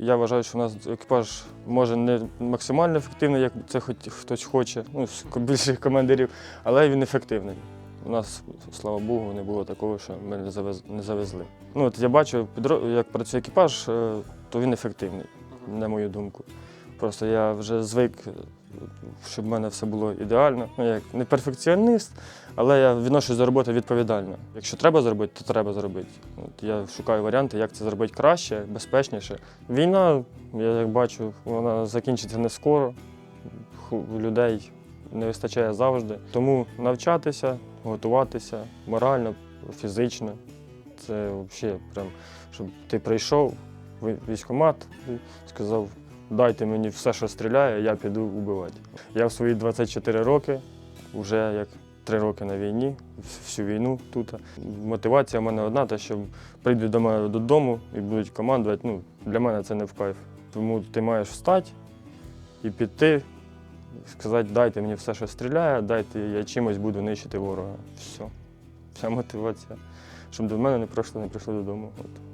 Я вважаю, що у нас екіпаж може не максимально ефективний, як це хоч хтось хоче, ну, з більших командирів, але він ефективний. У нас, слава Богу, не було такого, що ми не завезли. Ну, от я бачу, як працює екіпаж, е, то він ефективний, на мою думку. Просто я вже звик, щоб в мене все було ідеально. Ну, як не перфекціоніст, але я відношусь до роботи відповідально. Якщо треба зробити, то треба зробити. От я шукаю варіанти, як це зробити краще, безпечніше. Війна, я як бачу, вона закінчиться не скоро. Людей не вистачає завжди. Тому навчатися, готуватися морально, фізично. Це взагалі прям, щоб ти прийшов в військкомат і сказав, дайте мені все, що стріляє, я піду вбивати. Я в свої 24 роки, вже як три роки на війні, всю війну тут. Мотивація в мене одна, те, що прийдуть до мене додому і будуть командувати. Ну, для мене це не в кайф. Тому ти маєш встати і піти, сказати, дайте мені все, що стріляє, дайте я чимось буду нищити ворога. Все. Вся мотивація. Щоб до мене не прийшли, не прийшли додому. От.